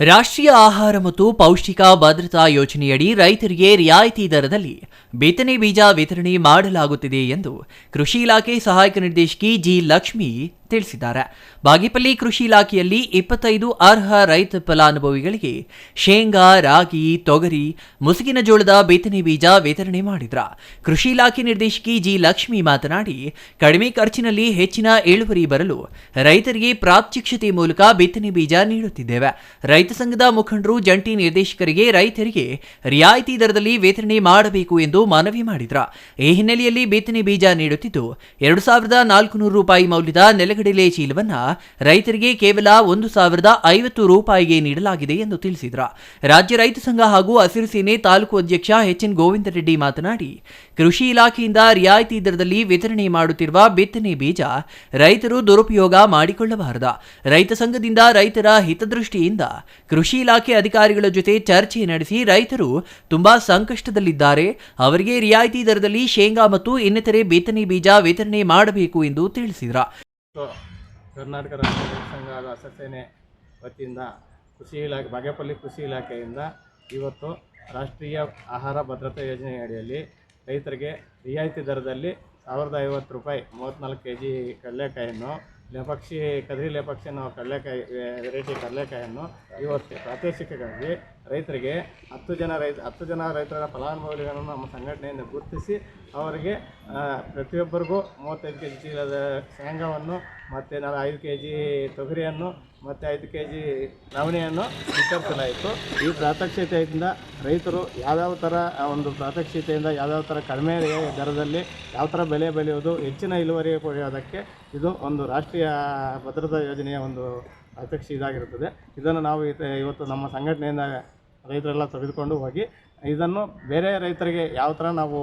ರಾಷ್ಟ್ರೀಯ ಆಹಾರ ಮತ್ತು ಪೌಷ್ಟಿಕ ಭದ್ರತಾ ಯೋಜನೆಯಡಿ ರೈತರಿಗೆ ರಿಯಾಯಿತಿ ದರದಲ್ಲಿ ಬಿತ್ತನೆ ಬೀಜ ವಿತರಣೆ ಮಾಡಲಾಗುತ್ತಿದೆ ಎಂದು ಕೃಷಿ ಇಲಾಖೆ ಸಹಾಯಕ ನಿರ್ದೇಶಕಿ ಜಿ ಲಕ್ಷ್ಮಿ ತಿಳಿಸಿದ್ದಾರೆ. ಬಾಗಿಪಲ್ಲಿ ಕೃಷಿ ಇಲಾಖೆಯಲ್ಲಿ ಇಪ್ಪತ್ತೈದು ಅರ್ಹ ರೈತ ಫಲಾನುಭವಿಗಳಿಗೆ ಶೇಂಗಾ, ರಾಗಿ, ತೊಗರಿ ಮುಸುಗಿನ ಜೋಳದ ಬಿತ್ತನೆ ಬೀಜ ವಿತರಣೆ ಮಾಡಿದ್ರ. ಕೃಷಿ ಇಲಾಖೆ ನಿರ್ದೇಶಕಿ ಜಿ ಲಕ್ಷ್ಮಿ ಮಾತನಾಡಿ, ಕಡಿಮೆ ಖರ್ಚಿನಲ್ಲಿ ಹೆಚ್ಚಿನ ಇಳುವರಿ ಬರಲು ರೈತರಿಗೆ ಪ್ರಾತ್ಯಕ್ಷತೆ ಮೂಲಕ ಬಿತ್ತನೆ ಬೀಜ ನೀಡುತ್ತಿದ್ದೇವೆ. ರೈತ ಸಂಘದ ಮುಖಂಡರು, ಜಂಟಿ ನಿರ್ದೇಶಕರಿಗೆ ರೈತರಿಗೆ ರಿಯಾಯಿತಿ ದರದಲ್ಲಿ ವಿತರಣೆ ಮಾಡಬೇಕು ಎಂದು ಮನವಿ ಮಾಡಿದ್ರ. ಈ ಹಿನ್ನೆಲೆಯಲ್ಲಿ ಬಿತ್ತನೆ ಬೀಜ ನೀಡುತ್ತಿದ್ದು, ಎರಡು ಸಾವಿರದ ನಾಲ್ಕುನೂರು ರೂಪಾಯಿ ಮೌಲ್ಯದ ನೆಲಗಡಲೆ ಚೀಲವನ್ನ ರೈತರಿಗೆ ಕೇವಲ ಒಂದು ಸಾವಿರದ ಐವತ್ತು ರೂಪಾಯಿಗೆ ನೀಡಲಾಗಿದೆ ಎಂದು ತಿಳಿಸಿದ್ರ. ರಾಜ್ಯ ರೈತ ಸಂಘ ಹಾಗೂ ಹಸಿರು ಸೇನೆ ತಾಲೂಕು ಅಧ್ಯಕ್ಷ ಎಚ್ ಎನ್ ಗೋವಿಂದ ರೆಡ್ಡಿ ಮಾತನಾಡಿ, ಕೃಷಿ ಇಲಾಖೆಯಿಂದ ರಿಯಾಯಿತಿ ದರದಲ್ಲಿ ವಿತರಣೆ ಮಾಡುತ್ತಿರುವ ಬಿತ್ತನೆ ಬೀಜ ರೈತರು ದುರುಪಯೋಗ ಮಾಡಿಕೊಳ್ಳಬಾರದ. ರೈತ ಸಂಘದಿಂದ ರೈತರ ಹಿತದೃಷ್ಟಿಯಿಂದ ಕೃಷಿ ಇಲಾಖೆ ಅಧಿಕಾರಿಗಳ ಜೊತೆ ಚರ್ಚೆ ನಡೆಸಿ ರೈತರು ತುಂಬಾ ಸಂಕಷ್ಟದಲ್ಲಿದ್ದಾರೆ. ಅವರಿಗೆ ರಿಯಾಯಿತಿ ದರದಲ್ಲಿ ಶೇಂಗಾ ಮತ್ತು ಇನ್ನಿತರೆ ಬಿತ್ತನೆ ಬೀಜ ವಿತರಣೆ ಮಾಡಬೇಕು ಎಂದು ತಿಳಿಸಿದ್ರ. ಕರ್ನಾಟಕ ರಾಜ್ಯ ರೈತ ಸಂಘ ಹಾಗೂ ಹಸಸೇನೆ ವತಿಯಿಂದ ಕೃಷಿ ಇಲಾಖೆ, ಬಾಗೇಪಲ್ಲಿ ಕೃಷಿ ಇಲಾಖೆಯಿಂದ ಇವತ್ತು ರಾಷ್ಟ್ರೀಯ ಆಹಾರ ಭದ್ರತಾ ಯೋಜನೆ ಅಡಿಯಲ್ಲಿ ರೈತರಿಗೆ ರಿಯಾಯಿತಿ ದರದಲ್ಲಿ ಸಾವಿರದ ಐವತ್ತು ರೂಪಾಯಿ ಮೂವತ್ತ್ನಾಲ್ಕು ಕೆ ಜಿ ಕಡಲೆಕಾಯನ್ನು ಲೇಪಕ್ಷಿ, ಕದ್ರಿ ಲೇಪಕ್ಷಿ ಅನ್ನೋ ಕಡಲೆಕಾಯಿ, ವೆರೈಟಿ ಕಡಲೆಕಾಯನ್ನು ಇವತ್ತು ಪ್ರಾದೇಶಿಕವಾಗಿ ರೈತರಿಗೆ ಹತ್ತು ಜನ ರೈತ, ಹತ್ತು ಜನ ರೈತರ ಫಲಾನುಭವಿಗಳನ್ನು ನಮ್ಮ ಸಂಘಟನೆಯಿಂದ ಗುರುತಿಸಿ ಅವರಿಗೆ ಪ್ರತಿಯೊಬ್ಬರಿಗೂ ಮೂವತ್ತೈದು ಕೆ ಜಿ ಚೀಲದ ಶೇಂಗಾವನ್ನು ಮತ್ತು ನಾವು ಐದು ಕೆ ಜಿ ತೊಗರಿಯನ್ನು ಮತ್ತು ಐದು ಕೆ ಜಿ ನವಣೆಯನ್ನು ವಿತರಿಸಲಾಯಿತು. ಈ ಪ್ರಾತ್ಯಕ್ಷಿತೆಯಿಂದ ರೈತರು ಯಾವ್ಯಾವ ಥರ ಒಂದು ಪ್ರಾತ್ಯಕ್ಷಿತೆಯಿಂದ ಯಾವ್ಯಾವ ಥರ ಕಡಿಮೆ ದರದಲ್ಲಿ ಯಾವ ಥರ ಬೆಳೆ ಬೆಳೆಯೋದು ಹೆಚ್ಚಿನ ಇಳುವರಿ ಕೊಡೋದಕ್ಕೆ ಇದು ಒಂದು ರಾಷ್ಟ್ರೀಯ ಭದ್ರತಾ ಯೋಜನೆಯ ಒಂದು ಪ್ರಾತ್ಯಕ್ಷ ಇದಾಗಿರುತ್ತದೆ ಇದನ್ನು ನಾವು ಇವತ್ತು ನಮ್ಮ ಸಂಘಟನೆಯಿಂದ ರೈತರೆಲ್ಲ ತೆಗೆದುಕೊಂಡು ಹೋಗಿ ಇದನ್ನು ಬೇರೆ ರೈತರಿಗೆ ಯಾವ ಥರ ನಾವು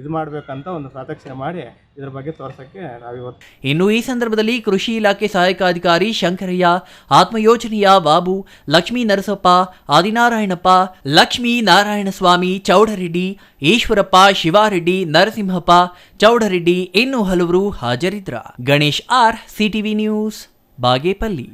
ಇದು ಮಾಡಬೇಕಂತ ಒಂದು ಪ್ರಾತ್ಯಕ್ಷಿಣೆ ಮಾಡಿ ಇದರ ಬಗ್ಗೆ ತೋರ್ಸೋಕ್ಕೆ ನಾವಿವತ್ತು ಇನ್ನು ಈ ಸಂದರ್ಭದಲ್ಲಿ ಕೃಷಿ ಇಲಾಖೆ ಸಹಾಯಕ ಅಧಿಕಾರಿ ಶಂಕರಯ್ಯ, ಆತ್ಮಯೋಜನೆಯ ಬಾಬು, ಲಕ್ಷ್ಮೀ ನರಸಪ್ಪ, ಆದಿನಾರಾಯಣಪ್ಪ, ಲಕ್ಷ್ಮೀ ನಾರಾಯಣಸ್ವಾಮಿ, ಚೌಡರೆಡ್ಡಿ, ಈಶ್ವರಪ್ಪ, ಶಿವಾರೆಡ್ಡಿ, ನರಸಿಂಹಪ್ಪ, ಚೌಡರೆಡ್ಡಿ ಇನ್ನೂ ಹಲವರು ಹಾಜರಿದ್ರ. Ganesh R, CTV news, Bagepalli.